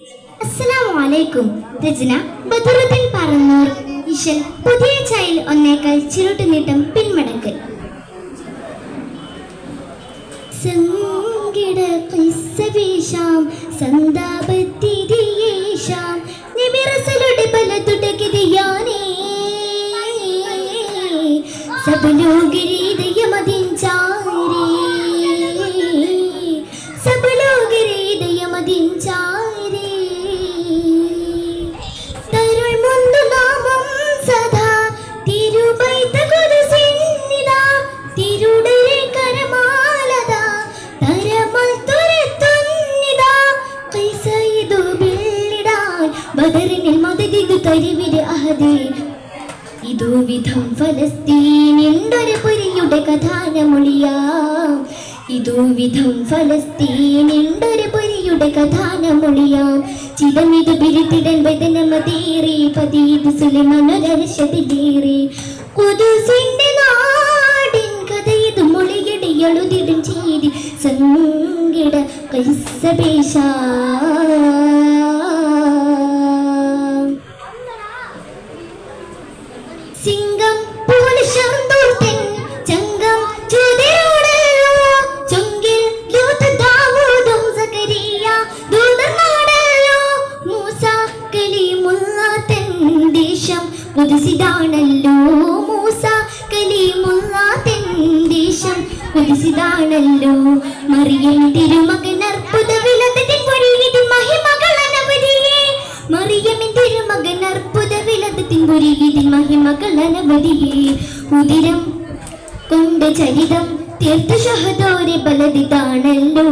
അസ്സലാമു അലൈക്കും രചന ബദറുദ്ദീൻ പറന്നൂർ. ഇശൽ പുതിയ ചായൽ ഒന്നേക്കാൾ ചിരുട്ട് നീട്ടം പിന്മടക്കൽ സങ്കിട കിസ്സവീശാം സന്താപത്തിരിയേശാം. നിമിറസലുടെ പലതുടകിരിയാനേ സബലോകരീതയമതിൻ ചാരേ. സബലോകരീതയമതിൻ ബദറിനിൽ മതകിതു തരിവിര് അഹദേ. ഇതു വിധം ഫലസ്തീനിണ്ടൊരു പുരിയുടെ കഥാനമൊളിയാം. ഇതു വിധം ഫലസ്തീനിണ്ടൊരു പുരിയുടെ കഥാനമൊളിയാം. ചിതമിതു ബിരുത്തിടൻ വദനമതേറി പതീത് സുലിമനൊരർഷതിലേറി കുതുസിന്റെ നാടിൻ കഥയിതു മുളിയടി എഴുതിടും ചെയ്തി. സംഗിട കൈസപേശാ കുതിസിതാണല്ലോ മൂസ കലീമുള്ള തൻ ദേശം. കുതിസിതാണല്ലോ മറിയം തിരുമകൻ അർപ്പുത വിലതത്തിൻ പൊഴിയിതിൽ മഹിമകൾ അനവധിയേ. മറിയമിൻ തിരുമകൻ അർപ്പുത വിലതത്തിൻ പൊഴിയിതിൽ മഹിമകൾ അനവധിയേ. ഉദിരം കൊണ്ട് ചരിതം തീർത്ഥ ഷഹദോരെ ബലതിതാണല്ലോ.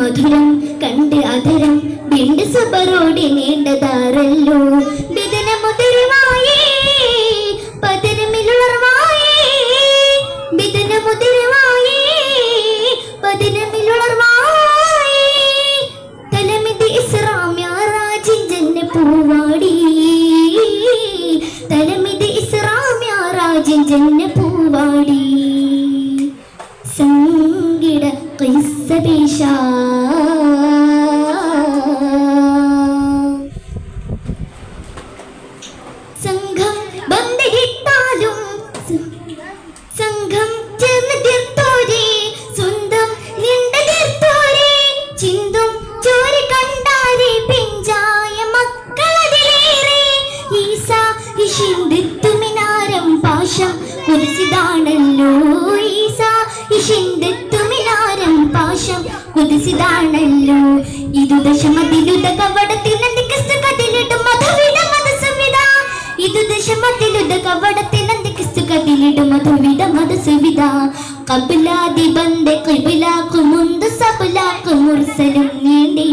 മധുരം കണ്ട് അധരം വിണ്ട് സബറോടെ നീണ്ടതാറല്ലോ. പൂവാടി സംഗിട കൈസപേശ സംഘം കുതിസിതാണല്ലോ ഈസ ഇഷിന്തെത്തുമിനാരം പാശം കുതിസിതാണല്ലോ. ഇതു ദശമതിലുത കവടത്തിൽ നന്ദിക്കസ്തു കതിലിടും മധുവിട മതസുവിധ ഇതു ദശമതിലുത കവടത്തിൽ കപിലാതി ബന്ധ കിബിലാക്കു മുന്ത് സബുലാക്കു മുർസലും നീണ്ടി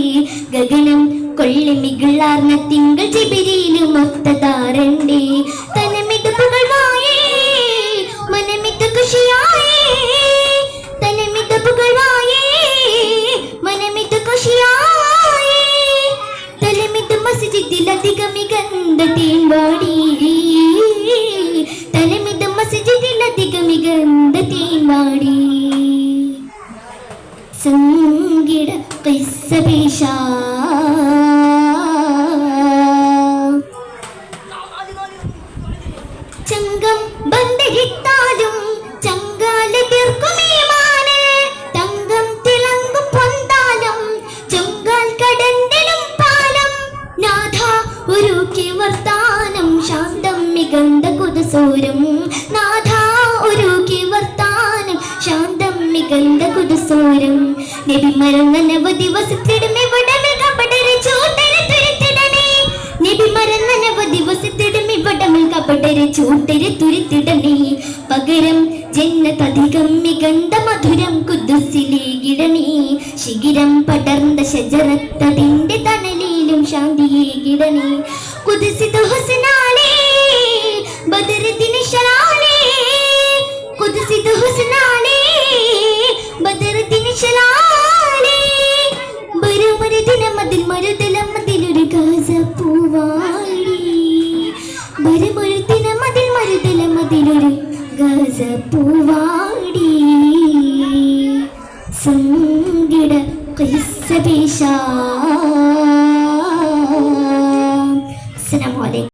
ഗഗനം കൊള്ളി മികളാർന്ന തിങ്കൾ ജിബിരിയിലും ഒത്തതാരണ്ടേ മികந்த തേൻവാടി സംഗീട കിസ്സപേശ ചങ്കം ജന്നതധികം മികந்த മധുരം കുദ്ദുസിലേകിടണേ ശിഖിരം പടർന്ന ബരുമരുദിന മതിൽ മരുതല പൂവാടി ബരുമരുദിന മതിൽ മരുതല മതിലൊരു ഗാസ പൂവാടി സംഗിട കൈസപേശ. അസ്സലാമു അലൈക്കും.